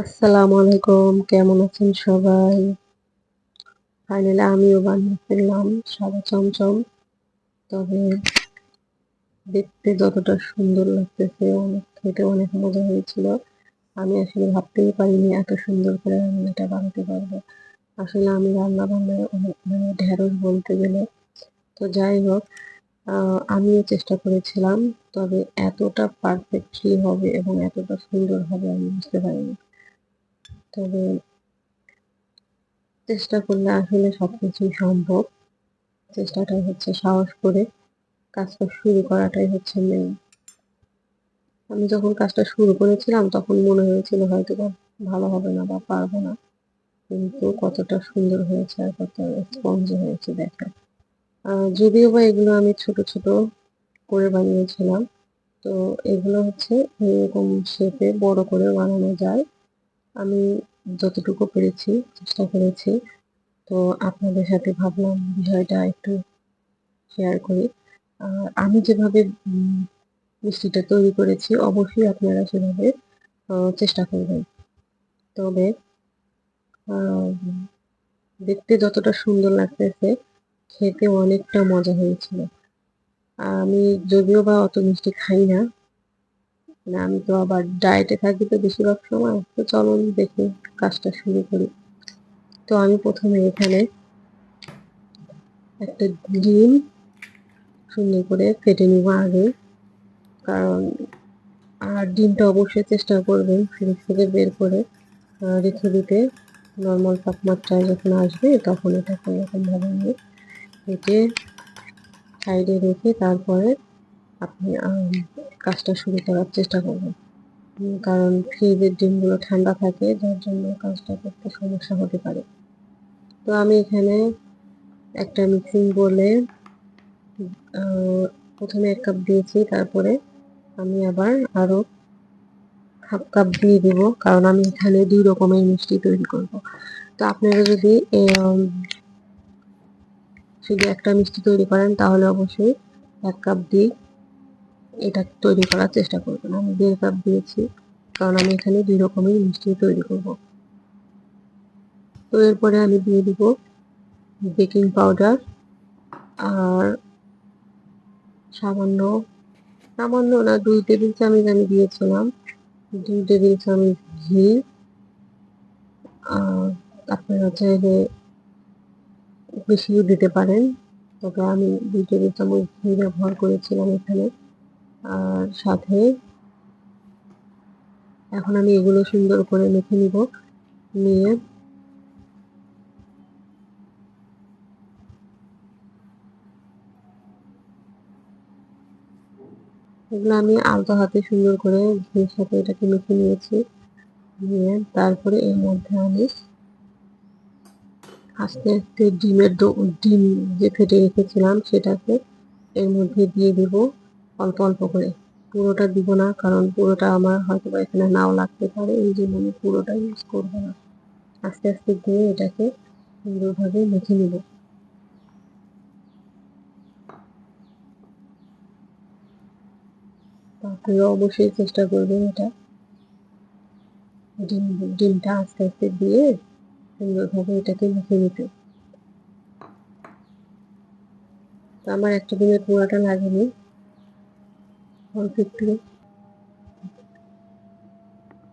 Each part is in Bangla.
আসসালামু আলাইকুম, কেমন আছেন সবাই? ফাইনালি আমিও বানিয়ে ফেললাম, সাদা চমচম। তবে দেখতে যতটা সুন্দর লাগতেছে, অনেক খেতে অনেক মজা হয়েছিল। আমি আসলে ভাবতেই পারিনি এত সুন্দর করে এটা বানাতে পারব। আসলে আমি রান্না বান্নায় অনেক মানে ঢেঁড়স বলতে গেলে। তো যাই হোক আমিও চেষ্টা করেছিলাম, তবে এতটা পারফেক্টলি হবে এবং এতটা সুন্দর হবে আমি বুঝতে পারিনি। তবে চেষ্টা করলে আসলে সব কিছুই সম্ভব। চেষ্টাটাই হচ্ছে সাহস করে কাজটা শুরু করাটাই হচ্ছে মেন আমি যখন কাজটা শুরু করেছিলাম, তখন মনে হয়েছিল হয়তো ভালো হবে না বা পারব না। কিন্তু কতটা সুন্দর হয়েছে আর কত স্পঞ্জ হয়েছে দেখা। যদিও বা এগুলো আমি ছোট ছোট করে বানিয়েছিলাম, তো এগুলো হচ্ছে এরকম শেপে বড় করে বানানো যায়। আমি যতটুকু পেরেছি, চেষ্টা করেছি। তো আপনাদের সাথে ভাবলাম বিষয়টা একটু শেয়ার করি। আর আমি যেভাবে মিষ্টিটা তৈরি করেছি, অবশ্যই আপনারা সেভাবে চেষ্টা করবেন। তবে দেখতে যতটা সুন্দর লাগতেছে, খেতে অনেকটা মজা হয়েছিল। আমি যদিও বা অত মিষ্টি খাই না মানে আমি তো আবার ডায়েটে থাকি তো বেশিরভাগ সময়, তো চলুন দেখি কাজটা শুরু করি। তো আমি প্রথমে এখানে একটা ডিম সুন্দর করে ফেটে নিব আগে, কারণ, আর ডিমটা অবশ্যই চেষ্টা করবেন ফ্রিজ থেকে বের করে রেখে দিতে। নর্মাল তাপমাত্রায় যখন আসবে তখন এটাকে এরকমভাবে নিয়ে ফেটে সাইডে রেখে তারপরে আপনি কাজটা শুরু করার চেষ্টা করবেন। কারণ ফ্রিজের ডিমগুলো ঠান্ডা থাকে, যার জন্য কাজটা করতে সমস্যা হতে পারে। তো আমি এখানে একটা মিক্সিং বলে প্রথমে এক কাপ দিয়েছি, তারপরে আমি আবার আরও হাফ কাপ দিয়ে দেব, কারণ আমি এখানে দুই রকমের মিষ্টি তৈরি করব। তো আপনারা যদি শুধু একটা মিষ্টি তৈরি করেন, তাহলে অবশ্যই এক কাপ দিয়ে এটা তৈরি করার চেষ্টা করবেন আমি দেড় কাপ দিয়েছি, কারণ আমি এখানে দুই রকমের মিষ্টি তৈরি করব। তো এরপরে আমি দিয়ে দিব বেকিং পাউডার আর সামান্য সামান্য না, দুই টেবিল চামচ আমি দিয়েছিলাম। দুই টেবিল চামচ ঘি আর আপনারা চাইলে বেশিও দিতে পারেন। তবে আমি দুই টেবিল চামচ ঘি ব্যবহার করেছিলাম এখানে। আর সাথে এখন আমি এগুলো সুন্দর করে মেখে নিব। নিয়ে এগুলো আমি আলতো হাতে সুন্দর করে ঘিয়ের সাথে এটাকে মেখে নিয়েছি। নিয়ে তারপরে এর মধ্যে আমি আস্তে আস্তে ডিমের ডিম যে ফেটে রেখেছিলাম সেটাকে এর মধ্যে দিয়ে দিব। অল্প অল্প করে। পুরোটা দিব না, কারণ পুরোটা আমার হয়তো বা এখানে নাও লাগতে পারে, এই জন্য আমি পুরোটা ইউজ করব না। আস্তে আস্তে দিয়ে এটাকে সুন্দরভাবে মেখে নিব। তারপরে অবশ্যই চেষ্টা করবেন এটা। ডিম, ডিমটা আস্তে আস্তে দিয়ে সুন্দরভাবে এটাকে মেখে নিতে। আমার একটা ডিমের পুরাটা লাগেনি। একটু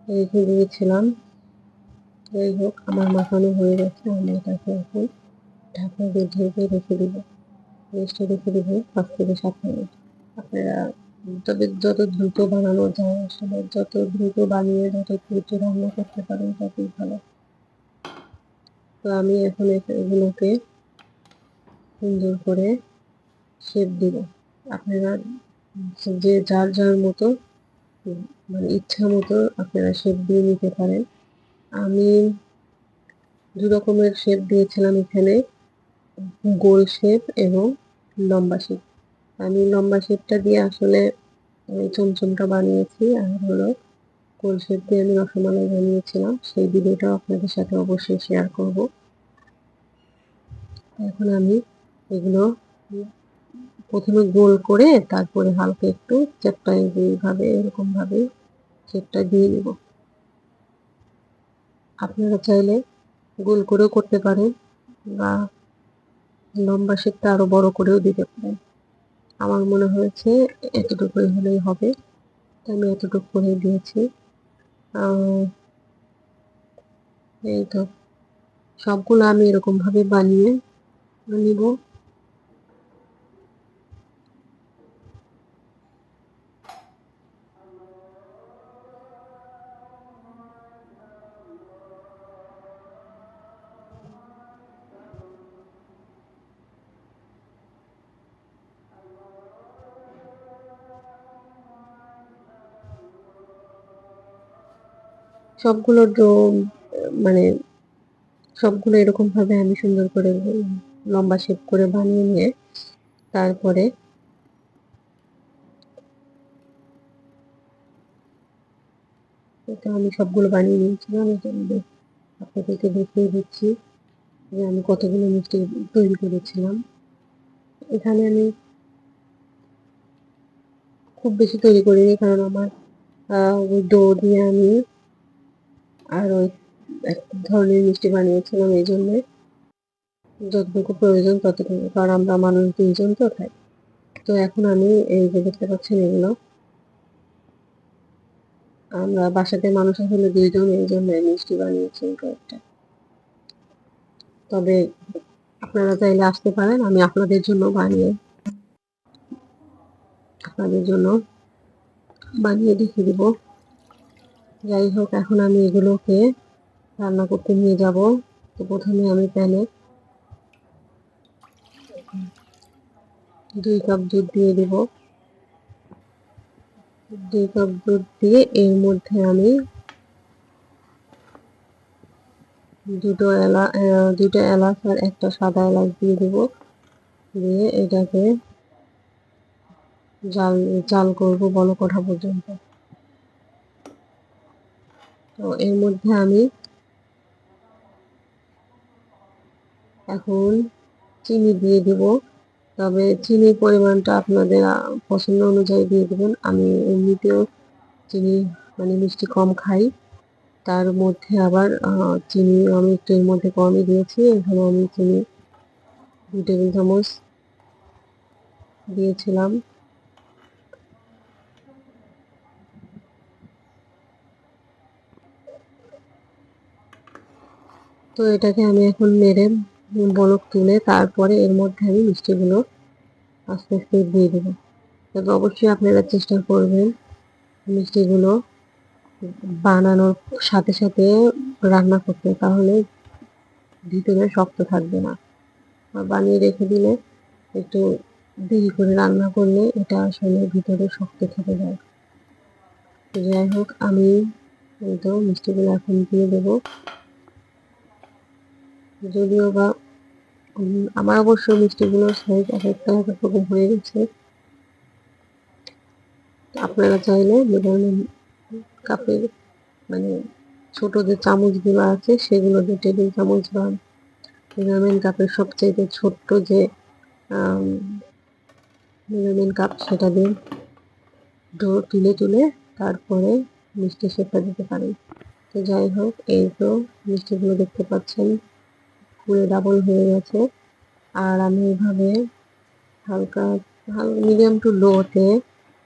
রেখে দিয়েছিলাম যাই হোক, আমার মাখানো হয়ে গেছে, আমি এটাকে এখন ঢাকা দিয়ে ঢেকে রেখে দিব। রেস্টে রেখে দিব পাঁচ থেকে সাত মিনিট। আপনারা তবে যত দ্রুত বানানো যায়, আসলে যত দ্রুত বানিয়ে যত দ্রুত রান্না করতে পারেন, ততই ভালো। তো আমি এখন এগুলোকে সুন্দর করে শেপ দিব। আপনারা যে যার যার মতো মানে ইচ্ছা মতো আপনারা শেপ দিয়ে নিতে পারেন। আমি দু রকমের শেপ দিয়েছিলাম এখানে, গোল শেপ এবং লম্বা শেপ আমি লম্বা শেপটা দিয়ে আসলে চমচমটা বানিয়েছি, আর হলো গোল শেপ দিয়ে আমি রসমালাই বানিয়েছিলাম। সেই ভিডিওটাও আপনাদের সাথে অবশ্যই শেয়ার করব। এখন আমি এগুলো প্রথমে গোল করে তারপরে হালকা একটু চেপটা এইভাবে এরকম ভাবে শেপটা দিয়ে দেব। আপনারা চাইলে গোল করেও করতে পারেন বা লম্বা শেপটা আরও বড় করেও দিতে পারেন। আমার মনে হয়েছে এতটুকুই হলেই হবে। তাই আমি এতটুকু করে দিয়েছি। এই তো। সবগুলো আমি এরকম ভাবে বানিয়ে নিব। সবগুলো ডো মানে সবগুলো এরকম ভাবে আমি সুন্দর করে, লম্বা শেপ করে বানিয়ে নিয়ে তারপরে এটা আমি সবগুলো বানিয়ে নিয়েছিলাম, এটা আপনাদেরকে দেখিয়ে দিচ্ছি যে আমি কতগুলো মিষ্টি তৈরি করেছিলাম। এখানে আমি খুব বেশি তৈরি করিনি কারণ আমার ওই ডো দিয়ে আমি আর ওই এক ধরনের মিষ্টি বানিয়েছিলাম এই জন্যে। যতটুকু প্রয়োজন ততটুকু, কারণ আমরা মানুষ দুইজন তো তাই। তো এখন আমি এই যে দেখতে পাচ্ছেন এগুলো, আমরা বাসাতে মানুষ আসলে দুইজন, এই জন্য মিষ্টি বানিয়েছি কয়েকটা। তবে আপনারা চাইলে আসতে পারেন, আমি আপনাদের জন্য বানিয়ে, আপনাদের জন্য বানিয়ে দেখিয়ে দিব। যাই হোক এখন আমি এগুলোকে রান্না করতে নিয়ে যাব। তো প্রথমে আমি প্যানে দুই কাপ দুধ দিয়ে দিব। দুই কাপ দুধ দিয়ে এর মধ্যে আমি দুটো এলা দুটো এলাচ আর একটা সাদা এলাচ দিয়ে দিব। দিয়ে এটাকে জাল জাল করব বলো কঠা পর্যন্ত। তো এর মধ্যে আমি এখন চিনি দিয়ে দিব। তবে চিনির পরিমাণটা আপনাদের পছন্দ অনুযায়ী দিয়ে দেবেন। আমি এমনিতেও চিনি মানে মিষ্টি কম খাই। তার মধ্যে আবার চিনি আমি একটু এর মধ্যে কমই দিয়েছি। এখানে আমি চিনি, দু টেবিল চামচ দিয়েছিলাম। তো এটাকে আমি এখন নেড়ে বলক তুলে তারপরে এর মধ্যে আমি মিষ্টিগুলো আস্তে আস্তে দিয়ে দেবো। তবে অবশ্যই আপনারা চেষ্টা করবেন মিষ্টিগুলো বানানোর সাথে সাথে রান্না করতে, তাহলে ভিতরে শক্ত থাকবে না। বানিয়ে রেখে দিলে একটু দেরি করে রান্না করলে এটা আসলে ভিতরে শক্ত থেকে যায়। যাই হোক, আমি তো মিষ্টিগুলো এখন দিয়ে দেবো। যদিও বা আমার অবশ্য মিষ্টিগুলোর সাইজ এক একটা এক রকম হয়ে গেছে। আপনারা চাইলে যেমন কাপের মানে ছোট যে চামচগুলো আছে, সেগুলো দিয়ে টেবিল চামচ বা মেজারমেন্ট কাপের সবচাইতে ছোট্ট যে মেজারমেন্ট কাপ সেটা দিয়ে তুলে তুলে তারপরে মিষ্টি শেপটা দিতে পারেন। তো যাই হোক, এই তো মিষ্টিগুলো দেখতে পাচ্ছেন। পুরো ডাবল হয়ে গেছে। আর আমি এভাবে হালকা হালকা মিডিয়াম টু লোতে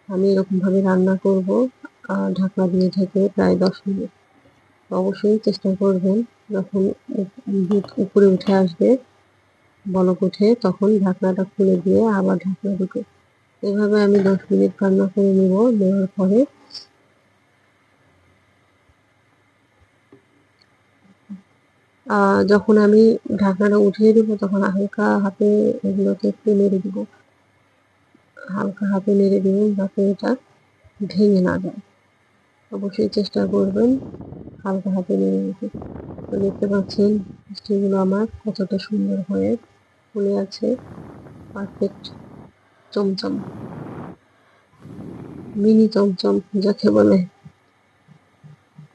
আমি এরকমভাবে রান্না করব আর ঢাকনা দিয়ে ঢেকে প্রায় দশ মিনিট। অবশ্যই চেষ্টা করবেন যখন দুধ উপরে উঠে আসবে, বলক উঠে, তখন ঢাকনাটা খুলে দিয়ে আবার ঢাকনা দিতে এভাবে আমি দশ মিনিট রান্না করে নিব নেওয়ার পরে যখন আমি ঢাকনাটা উঠিয়ে দিব, তখন হালকা হাতে এগুলোকে একটু নেড়ে দিব। হালকা হাতে নেড়ে দিব যাতে এটা ভেঙে না যায়। অবশ্যই চেষ্টা করবেন হালকা হাতে নেড়ে দিতে। তো দেখতে পাচ্ছেন, মিষ্টিগুলো আমার কতটা সুন্দর হয়ে ফুলে আছে। পারফেক্ট চমচম, মিনি চমচম, যাকে বলে।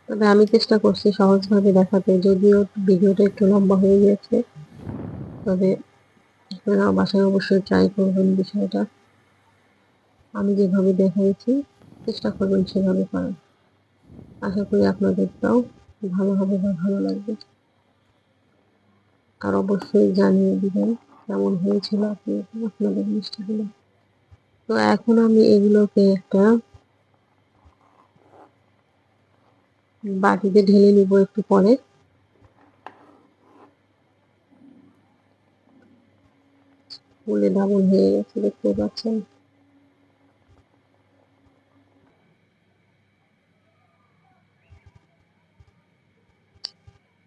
তবে আমি চেষ্টা করছি সহজভাবে দেখাতে। যদিও ভিডিওটা একটু লম্বা হয়ে গিয়েছে, তবে আপনারা বাসায় অবশ্যই ট্রাই করবেন বিষয়টা। আমি যেভাবে দেখাইছি, চেষ্টা করবেন সেভাবে করার। আশা করি আপনাদেরটাও ভালো হবে বা ভালো লাগবে। আর অবশ্যই জানিয়ে দিবেন কেমন হয়েছিল আপনি আপনাদের মিষ্টিগুলো। তো এখন আমি এগুলোকে একটা বাটিতে ঢেলে নিব একটু পরে। ফুলে ডাবল হয়ে গেছে দেখতে পাচ্ছেন।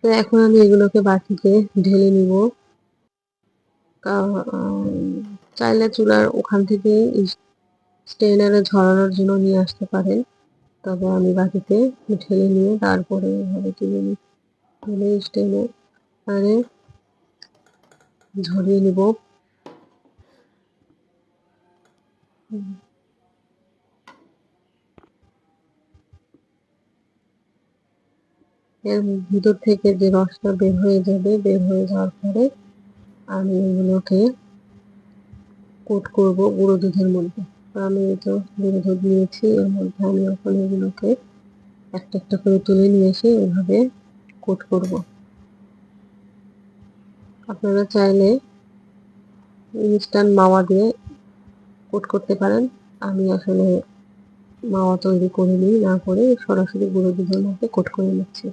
তো এখন আমি এগুলোকে বাটিতে ঢেলে নিব। চাইলে চুলার ওখান থেকে স্টেনারে ঝরানোর জন্য নিয়ে আসতে পারেন। তবে আমি বাটিতে ঠেলে নিয়ে তারপরে এভাবে তুলে নিই। তুলে স্টেনে আরে ঝরিয়ে নিব। এর ভিতর থেকে যে রসটা বের হয়ে যাবে, বের হয়ে যাওয়ার পরে আমি এগুলোকে কোট করব গুঁড়ো দুধের মধ্যে। আমি তো গুঁড়ো দুধ নিয়েছি এর মধ্যে আমি এখন এগুলোকে একটা একটা করে তুলে নিয়ে এসে এভাবে কোট করব। আপনারা চাইলে ইনস্ট্যান্ট মাওয়া দিয়ে কোট করতে পারেন। আমি আসলে মাওয়া তৈরি করিনি, না করে সরাসরি গুঁড়ো দুধের মধ্যে কোট করে নিচ্ছি।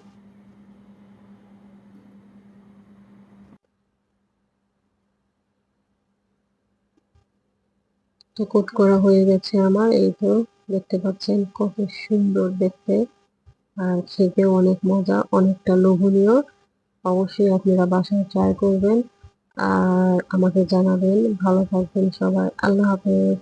তো কোট করা হয়ে গেছে আমার। এই তো দেখতে পাচ্ছেন কত সুন্দর দেখতে। আর খেতে অনেক মজা, অনেকটা লোভনীয়। অবশ্যই আপনারা বাসায় ট্রাই করবেন। আর আমাকে জানাবেন। ভালো থাকবেন সবাই। আল্লাহ হাফেজ।